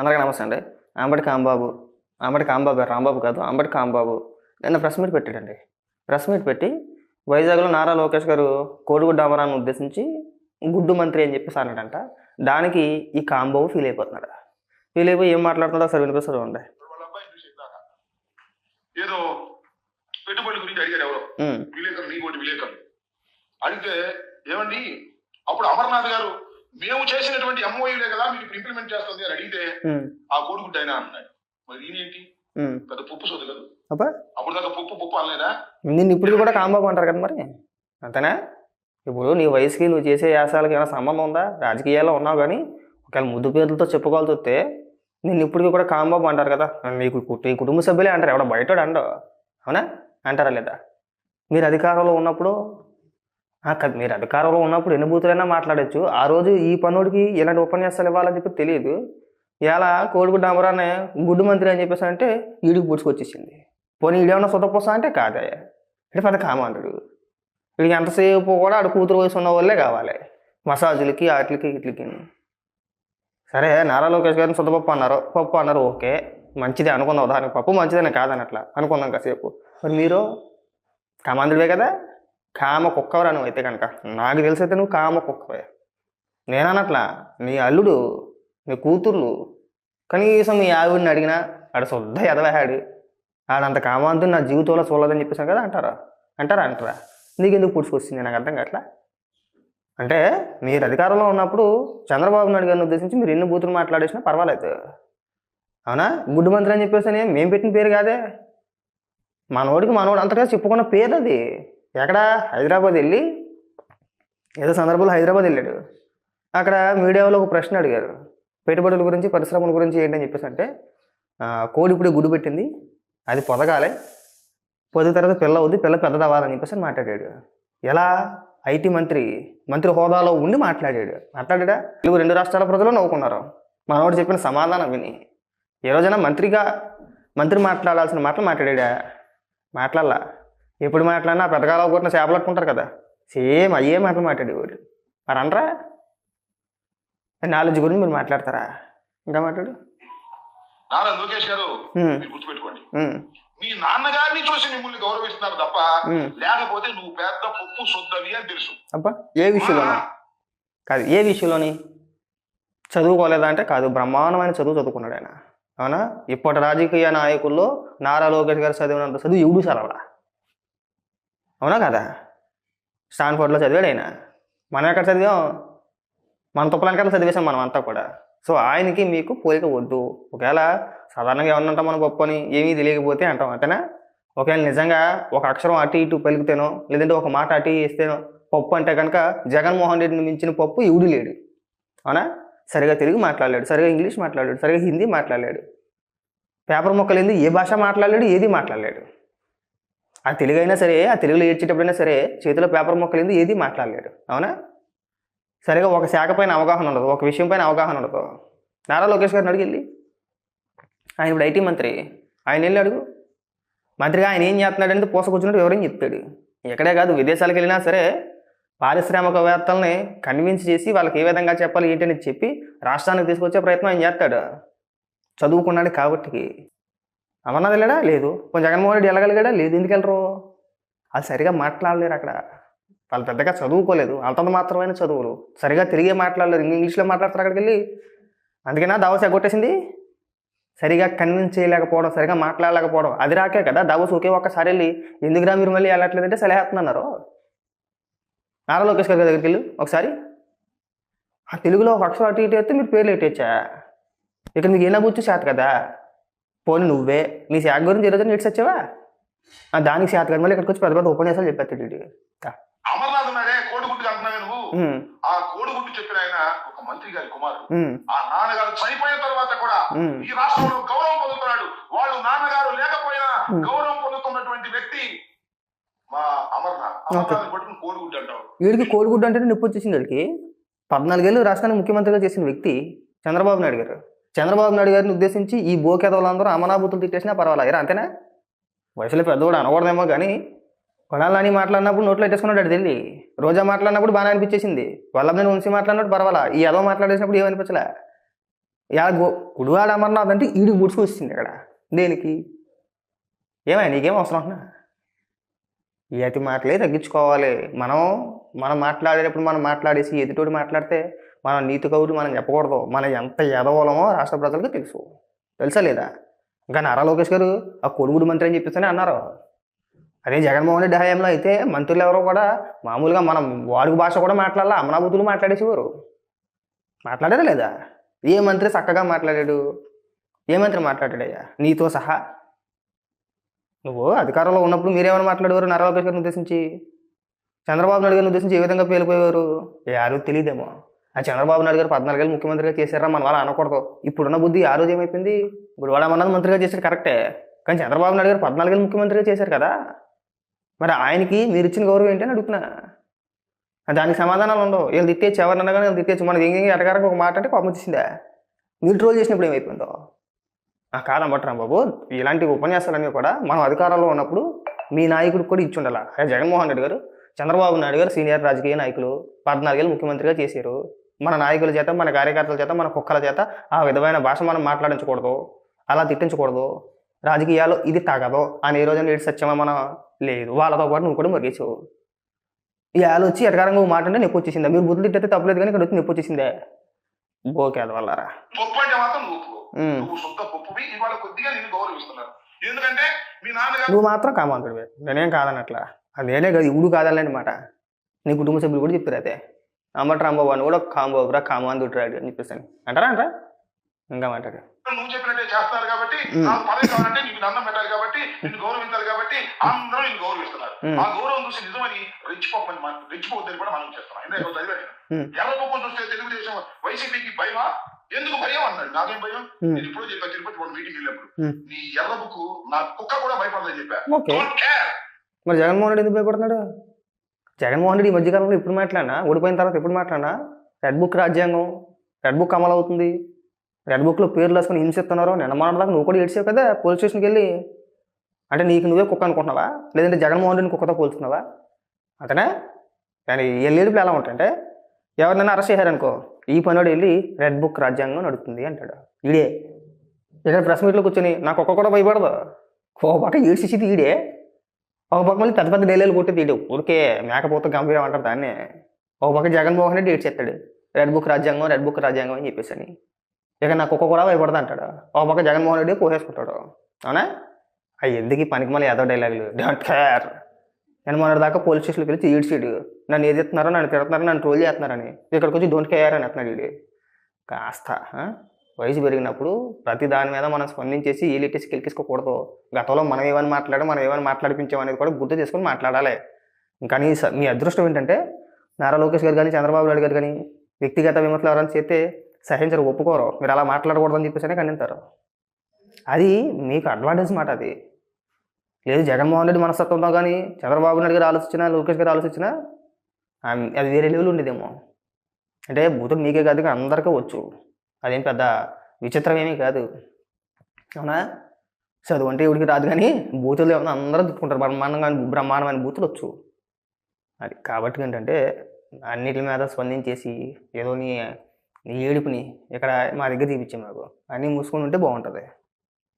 అందరికీ నమస్తే అండి. అంబటి కాంబాబు. అంబటి కాంబాబు రాంబాబు కాదు అంబటి కాంబాబు. నిన్న ప్రెస్ మీట్ పెట్టాడండి. ప్రెస్ మీట్ పెట్టి వైజాగ్లో నారా లోకేష్ గారు కోడిగుడ్డ అమరాన్ని ఉద్దేశించి గుడ్డు మంత్రి అని చెప్పేసి అన్నాడంట. దానికి ఈ కాంబాబు ఫీల్ అయిపోతున్నాడు. ఫీల్ అయిపోయి ఏం మాట్లాడుతున్నాడో సరే వినిపిస్తుంది ఉండే వాళ్ళ అబ్బాయిని చూసి ఇందాక ఏదో పెట్టుబడుల గురించి అడిగారు ఎవరో. విలేకరు నీకోటి విలేకరు అడిగితే ఏమండి? అప్పుడు అమర్నాథ్ గారు మేము చేసినటువంటి ఎంఓయూలే కదా మీరు ఇప్పుడు ఇంప్లిమెంట్ చేస్తుంది అని అడిగితే ఆ కోడిగుడ్డ అయినా అన్నాడు. మరి ఉమ్. పెద్ద పుప్పు సోదు కదా. అప్పుడు దాకా పుప్పు పుప్పు అనలేదా? నిన్ను ఇప్పుడు కూడా కాంబాబు అంటారు కదా మరి. అంతేనా? ఇప్పుడు నీ వయసుకి నువ్వు చేసే యాసాలకి ఏమైనా సంబంధం ఉందా? రాజకీయాల్లో ఉన్నావు కానీ ఒకవేళ ముద్దు పేర్లతో చెప్పుకోవాల్సి వస్తే నిన్ను ఇప్పటికీ కూడా కాంబాబు అంటారు కదా. నీకు నీ కుటుంబ సభ్యులే అంటారు. ఎవడ బయట అండవు అవునా? అంటారా లేదా? మీరు అధికారంలో ఉన్నప్పుడు కాదు మీరు అధికారంలో ఉన్నప్పుడు ఎన్ని బూతులైనా మాట్లాడొచ్చు. ఆ రోజు ఈ పనుడికి ఇలాంటి ఉపన్యాసాలు ఇవ్వాలని చెప్పి తెలియదు. ఇలా కోడిగుడ్డ అమరానే గుడ్డు మంత్రి అని చెప్పేసి అంటే ఈడికి పుడుచుకొచ్చేసింది పోనీ ఈడేమన్నా సొంతపోసా అంటే కాదే. అంటే పెద్ద కామాంతుడు వీడికి ఎంతసేపు కూడా ఆడు కూతురు వయసు ఉన్న వాళ్ళే కావాలి. మసాజులకి వాటికి వీటికి. సరే నారా లోకేష్ గారిని సొంతపప్పు అన్నారు. పప్పు అన్నారు ఓకే. మంచిదే అనుకుందాం. దానికి పప్పు మంచిదనే కాదనట్లా. అనుకుందాం కాసేపు. మరి మీరు? కామాంధుడివే కదా? కామ కుక్కవరా నువ్వు అయితే కనుక నాకు తెలిసైతే నువ్వు కామ కుక్కవే నేనన్నట్లా నీ అల్లుడు నీ కూతుర్లు కనీసం మీ ఆవిడని అడిగినా ఆడ శుద్ధ ఎదలహాడు ఆడంత కామాంతుని నా జీవితంలో చూడలేదని చెప్పేసాను కదా అంటారా? అంటారా అంటారా? నీకెందుకు పుడుచుకొచ్చింది? నాకు అర్థం కావట్లా? అంటే మీరు అధికారంలో ఉన్నప్పుడు చంద్రబాబు నాయుడు గారిని ఉద్దేశించి మీరు ఎన్ని బూతులు మాట్లాడేసినా పర్వాలేదు. అవునా? గుడ్డు మంత్రి అని చెప్పేసి అని మేము పెట్టిన పేరు కాదే. మనోడికి మనోడు అంతగా చెప్పుకున్న పేరు అది ఎక్కడ? హైదరాబాద్ వెళ్ళి? ఏదో సందర్భంలో హైదరాబాద్ వెళ్ళాడు. అక్కడ మీడియాలో ఒక ప్రశ్న అడిగారు. పెట్టుబడుల గురించి పరిశ్రమల గురించి ఏంటని చెప్పేసి అంటే కోడి ఇప్పుడే గుడ్డు పెట్టింది. అది పొదగాలి. పొదిన తర్వాత పిల్ల అవుద్ది పిల్ల పెద్దదవ్వాలని చెప్పేసి మాట్లాడాడు. ఎలా? ఐటీ మంత్రి మంత్రి హోదాలో ఉండి మాట్లాడాడు. మాట్లాడా తెలుగు రెండు రాష్ట్రాల ప్రజలు నవ్వుకున్నారు. మనవాడు చెప్పిన సమాధానం విని. ఏ రోజైనా మంత్రిగా మంత్రి మాట్లాడాల్సిన మాటలు మాట్లాడా మాట్లాడాల. ఎప్పుడు మాట్లాడినా పెద్దగాలో కొట్టిన చేపలు పట్టుకుంటారు కదా. సేమ్ అయ్యే మాటలు మాట్లాడేవాడు మరి అనరా? నాలెడ్జ్ గురించి మీరు మాట్లాడతారా? ఇంకా మాట్లాడు. నారా లోకేష్ గారు గుర్తుపెట్టుకోండి. మీ నాన్నగారిని చూసి మిమ్మల్ని గౌరవిస్తున్నారు తప్ప. లేకపోతే నువ్వు పెద్ద పుప్పు శుద్ధవి అని తెలుసు. అబ్బా ఏ విషయంలోనా? కాదు ఏ విషయంలోని? చదువుకోలేదా అంటే కాదు బ్రహ్మాండమైన చదువు చదువుకున్నాడు ఆయన. అవునా? ఇప్పటి రాజకీయ నాయకుల్లో నారా లోకేష్ గారు చదివినంత చదువు ఎవడు చదవడా? అవునా కదా? స్టాన్ఫోర్డ్లో చదివాడు ఆయన మనం ఎక్కడ చదివాం? మన తుప్పలనకట్లా చదివేశాం మనం అంతా కూడా. సో ఆయనకి మీకు పోలిక వద్దు. ఒకవేళ సాధారణంగా ఏమన్నా అంటాం మనం గొప్ప అని ఏమీ తెలియకపోతే అంటాం అంతేనా? ఒకవేళ నిజంగా ఒక అక్షరం అటు ఇటు పలికితేనో లేదంటే ఒక మాట అటు ఇస్తేనో వేస్తేనో పప్పు అంటే కనుక జగన్మోహన్ రెడ్డిని మించిన పప్పు ఇవుడు లేడు. అవునా? సరిగా తెలుగు మాట్లాడలేడు సరిగా ఇంగ్లీష్ మాట్లాడాడు సరిగా హిందీ మాట్లాడలేడు. పేపర్ మొక్కలేంది ఏ భాష మాట్లాడలేడు ఏది మాట్లాడలేడు. ఆ తెలుగు అయినా సరే ఆ తెలుగులో ఏడ్చేటప్పుడైనా సరే చేతిలో పేపర్ మొక్కలేంది ఏది మాట్లాడలేడు? అవునా? సరిగా ఒక శాఖ పైన అవగాహన ఉండదు ఒక విషయం పైన అవగాహన ఉండదు. నారా లోకేష్ గారిని అడిగి వెళ్ళి. ఆయన ఇప్పుడు ఐటీ మంత్రి. ఆయన వెళ్ళి అడుగు. మంత్రిగా ఆయన ఏం చేస్తున్నాడంటే పోసకొచ్చినట్టు ఎవరైనా చెప్తాడు? ఎక్కడే కాదు విదేశాలకు వెళ్ళినా సరే పారిశ్రామికవేత్తల్ని కన్విన్స్ చేసి వాళ్ళకి ఏ విధంగా చెప్పాలి ఏంటని చెప్పి రాష్ట్రానికి తీసుకొచ్చే ప్రయత్నం ఆయన చేస్తాడు. చదువుకున్నాడు కాబట్టి. అమర్నాథ్ వెళ్ళాడా? లేదు. కొంచెం జగన్మోహన్ రెడ్డి వెళ్ళగలిగాడా? లేదు. ఎందుకు వెళ్ళరు వాళ్ళు సరిగా మాట్లాడలేరు అక్కడ. వాళ్ళు పెద్దగా చదువుకోలేదు. అంతంత మాత్రమైన చదువులు. సరిగా తిరిగే మాట్లాడలేదు ఇంగ్లీష్లో మాట్లాడతారు అక్కడికి వెళ్ళి. అందుకేనా దావస్ ఎగ్గొట్టేసింది. సరిగా కన్విన్స్ చేయలేకపోవడం సరిగా మాట్లాడలేకపోవడం. అది రాకే కదా. దావస్ ఒకే ఒక్కసారి వెళ్ళి ఎందుకురా మీరు మళ్ళీ వెళ్ళట్లేదంటే సలహేస్తున్నారు నారా లోకేష్ గారి దగ్గరికి వెళ్ళి. ఒకసారి. ఆ తెలుగులో ఒక అక్షరం అటు ఇటు అయితే మీరు పేర్లు ఎట్టేచ్చా? ఇక్కడ మీకు ఏనా కూర్చో చేత కదా? పోనీ నువ్వే. నీ శాఖ గురించి ఈరోజు నేటి వచ్చావా? ఆ దానికి శాత కదా మళ్ళీ ఇక్కడికి వచ్చి పెద్ద పెద్ద ఉపన్యాసాలు చెప్పేస్తాడు వీడు. అమర్నాథ్ ఉన్నాడే కోడిగుడ్డు అంటున్నావే నువ్వు? ఆ కోడిగుడ్డు చెప్పిన ఆయన ఒక మంత్రి గారి కుమారుడు. ఉమ్, ఆ నాన్నగారు చనిపోయిన తర్వాత కూడా. ఈ రాష్ట్రంలో గౌరవం పొందుతున్నాడు. వాళ్ళు నాన్నగారు లేకపోయినా. గౌరవం పొందుతున్నటువంటి వ్యక్తి మా అమర్నాథ్. అమర్నాథ్ పట్టుకుని కోడిగుడ్డు అంటావు. వీడికి కోడిగుడ్డు అంటేనే నొప్పి వచ్చేసింది వీడికి. పద్నాలుగేళ్ళు రాష్ట్రానికి ముఖ్యమంత్రిగా చేసిన వ్యక్తి చంద్రబాబు నాయుడు గారు. చంద్రబాబు నాయుడు గారిని ఉద్దేశించి ఈ బోకేదవులందరూ అమనాభూతులు తిట్టేసినా పర్వాలేదు. అంతేనా? వయసులో పెద్దవాడు అనకూడదేమో కానీ కొనాలని మాట్లాడినప్పుడు నోట్లో ఎట్టేసుకున్నాడు అటు తెలియ రోజా మాట్లాడినప్పుడు బాగా అనిపించేసింది. వల్లభనేని ఉంచి మాట్లాడినప్పుడు పర్వాలా? ఈ ఎదవ మాట్లాడేసినప్పుడు ఏమనిపించలే? ఇలా గో గుడివాడ అమర్నాథ్ అంటే ఈడు ముడుచుకు వచ్చింది ఇక్కడ. దేనికి? ఏమైనా నీకేం అవసరం అంటున్నా? ఈ అతి మాటలే తగ్గించుకోవాలి. మనం మనం మాట్లాడేటప్పుడు మనం మాట్లాడేసి ఎదుటోడు మాట్లాడితే మన నీతి కవులు మనం చెప్పకూడదు. మనం ఎంత ఎదవలమో రాష్ట్ర ప్రజలకు తెలుసు. తెలుసా లేదా? ఇంకా నారా లోకేష్ గారు ఆ కొడుగుడు మంత్రి అని చెప్పేసి అన్నారు. అదే జగన్మోహన్ రెడ్డి హయాంలో అయితే మంత్రులు ఎవరో కూడా మామూలుగా మనం వాడుక భాష కూడా మాట్లాడాల అమరాబుద్ధులు మాట్లాడేసేవారు. మాట్లాడారా లేదా? ఏ మంత్రి చక్కగా మాట్లాడాడు? ఏ మంత్రి మాట్లాడాడయ్యా? నీతో సహా. నువ్వు అధికారంలో ఉన్నప్పుడు మీరేమైనా మాట్లాడేవారు నారా లోకేష్ గారిని ఉద్దేశించి? చంద్రబాబు నాయుడు గారిని ఉద్దేశించి ఏ విధంగా పేలిపోయేవారు? యారు తెలియదేమో ఆ చంద్రబాబు నాయుడు గారు పద్నాలుగేళ్ళు ముఖ్యమంత్రిగా చేశారా? మన అలా అనకూడదు. ఇప్పుడున్న బుద్ధి ఆ రోజు ఏమైపోయింది? ఇప్పుడు వాళ్ళ అన్నది మంత్రిగా చేశారు కరెక్టే. కానీ చంద్రబాబు నాయుడు గారు పద్నాలుగేళ్ళు ముఖ్యమంత్రిగా చేశారు కదా? మరి ఆయనకి మీరు ఇచ్చిన గౌరవం ఏంటని అడుగుతున్నా. దానికి సమాధానాలు ఉండవు. వీళ్ళు తిట్టేచ్చు ఎవరినన్నా కానీ వీళ్ళు తిట్టేచ్చు మనకి ఇంకేం ఎటగారకు ఒక మాట అంటే కోపం వచ్చిందా మీరు ట్రోల్ చేసినప్పుడు ఏమైపోయిందో? ఆ కాలం పట్టరా బాబు ఇలాంటి ఉపన్యాసాలన్నీ కూడా మనం అధికారంలో ఉన్నప్పుడు మీ నాయకుడికి కూడా ఇచ్చి ఉండాలి? జగన్మోహన్ రెడ్డి గారు చంద్రబాబు నాయుడు గారు సీనియర్ రాజకీయ నాయకులు పద్నాలుగేళ్ళు ముఖ్యమంత్రిగా చేశారు. మన నాయకుల చేత మన కార్యకర్తల చేత మన కుక్కల చేత ఆ విధమైన భాష మనం మాట్లాడించకూడదు. అలా తిట్టించకూడదు. రాజకీయాలు ఇది తగదు. అని ఏ రోజున ఏడు సత్యమా మనం లేదు. వాళ్ళతో పాటు నువ్వు కూడా మరిగేసావు ఈ ఆలు వచ్చి ఎటకారంగా ఒక మాట అంటే నొప్పి వచ్చేసిందా. మీరు బుద్ధులు తిట్టితే తప్పలేదు కానీ ఇక్కడ వచ్చి నొప్పి వచ్చేసిందే. వల్లరా. అంటే మాత్రం నువ్వు ఇవాళ మాత్రం కామాంతుడివే. నేనేం కాదనట్లా. అదేనే కాదు ఇవుడు కాదనలేని మాట నీ కుటుంబ సభ్యులు కూడా చెప్తారు అయితే. అమ్మట రాంబాబు అని కూడా కాంబాబురా కామాంతుడు రాడు అని చెప్పేసి అంటారా అంటారా? ఇంకా మాట్లాడు. నువ్వు చెప్పినట్టే చేస్తున్నారు కాబట్టి ఉమ్. నాకు పదవి కావాలంటే నీకు దండం పెట్టాలి కాబట్టి నిన్ను గౌరవించాలి కాబట్టి అందరూ నిన్ను గౌరవిస్తున్నారు. ఆ గౌరవం చూసి నిజమని రెచ్చిపోకమని మనం రెచ్చిపోవద్దని కూడా మనం చేస్తున్నాం. ఎందుకంటే చదివాను నేను. ఎర్రబొక్కను చూస్తే తెలుగుదేశం వైసీపీకి భయమా? ఎందుకు భయం అన్నాడు. నాకేం భయం. నేను ఇప్పుడు చెప్పా తిరుపతి వాళ్ళు మీటింగ్ వెళ్ళినప్పుడు. నీ ఎర్ర బుక్ నా కుక్క కూడా భయపడదని చెప్పా. మరి జగన్మోహన్ రెడ్డి ఎందుకు భయపడుతున్నాడు? జగన్మోహన్ రెడ్డి ఈ మధ్యకాలంలో ఎప్పుడు మాట్లాడినా? ఓడిపోయిన తర్వాత ఎప్పుడు మాట్లాడినా? రెడ్ బుక్ రాజ్యాంగం రెడ్ బుక్ అమలు అవుతుంది. రెడ్ బుక్లో పేర్లు రాసుకొని హింసిస్తున్నారు నిన్న మొన్నటి దాకా నువ్వు కూడా ఏడ్చావు కదా పోలీస్ స్టేషన్కి వెళ్ళి. అంటే నీకు నువ్వే కుక్క అనుకుంటున్నావా? లేదంటే జగన్మోహన్ రెడ్డిని కుక్కతో పోల్చుకున్నావా? అతనే? కానీ ఎల్లేడుపులు ఎలా ఉంటాయంటే ఎవరినైనా అరెస్ట్ చేశారనుకో ఈ పనివాడు వెళ్ళి రెడ్ బుక్ రాజ్యాంగం నడుపుతుంది అంటాడు. ఈడే. ఇక్కడ ప్రెస్ మీట్లో కూర్చొని నాకు ఒక్క కూడా భయపడదు. కోపాట పక్క ఏడ్చేసింది ఈడే. ఒక పక్క మళ్ళీ పెద్ద పెద్ద డైలాగులు కొట్టి తీడు ఊరికే మేకపోతే గంభీరం అంటారు దాన్ని. ఒక పక్క జగన్మోహన్ రెడ్డి ఏడ్చేస్తాడు రెడ్ బుక్ రాజ్యాంగం రెడ్ బుక్ రాజ్యాంగం అని చెప్పేసి అని. ఇక నాకు ఒక్క కూడా భయపడదు అంటాడు. ఒక పక్క జగన్మోహన్ రెడ్డి కోసేసుకుంటాడు. అవునా? అవి ఎందుకు ఈ పనికి మళ్ళీ ఏదో డైలాగులు? Don't care. నేను మొన్న దాకా పోలీస్ స్టేషన్కి వెళ్ళి ఈడ్చీడు నన్ను ఏది ఎత్తున్నారో నన్ను తిడుతున్నారో నన్ను ట్రోల్ చేస్తున్నారని. ఇక్కడికి వచ్చి డోంట్ కేర్ అని అంటున్నాడు వీడు. కాస్త వయసు పెరిగినప్పుడు ప్రతి దాని మీద మనం స్పందించేసి ఏలిట్టేసి కెలికిసుకోకూడదు గతంలో మనం ఏమని మాట్లాడాం మనం ఏమని మాట్లాడిపించాం అనేది కూడా గుర్తు చేసుకొని మాట్లాడాలి. కానీ స- మీ అదృష్టం ఏంటంటే నారా లోకేష్ గారు కానీ చంద్రబాబు నాయుడు గారు కానీ వ్యక్తిగత విమర్శలు ఎవరైనా చేస్తే సహించరు ఒప్పుకోరు. మీరు అలా మాట్లాడకూడదని అని చెప్పేసి అది మీకు అడ్వాంటేజ్ మాట అది. లేదు జగన్మోహన్ రెడ్డి మనస్తత్వంతో కానీ చంద్రబాబు నాయుడు గారు ఆలోచించినా లోకేష్ గారు ఆలోచించినా అది వేరే లెవెల్ ఉండేదేమో. అంటే భూతం మీకే కాదు అందరికీ వచ్చు. అదేం పెద్ద విచిత్రం ఏమీ కాదు. అవునా? చదువు అంటే ఎవడికి రాదు కానీ బూతులు ఏమన్నా అందరూ తిట్టుకుంటారు బ్రహ్మాండంగా బ్రహ్మాండమైన బూతులు వచ్చు. అది కాబట్టి ఏంటంటే అన్నిటి మీద స్పందించేసి ఏదో నీ నీ ఏడుపుని ఇక్కడ మా దగ్గర చూపించాం మాకు. అన్నీ మూసుకొని ఉంటే బాగుంటుంది.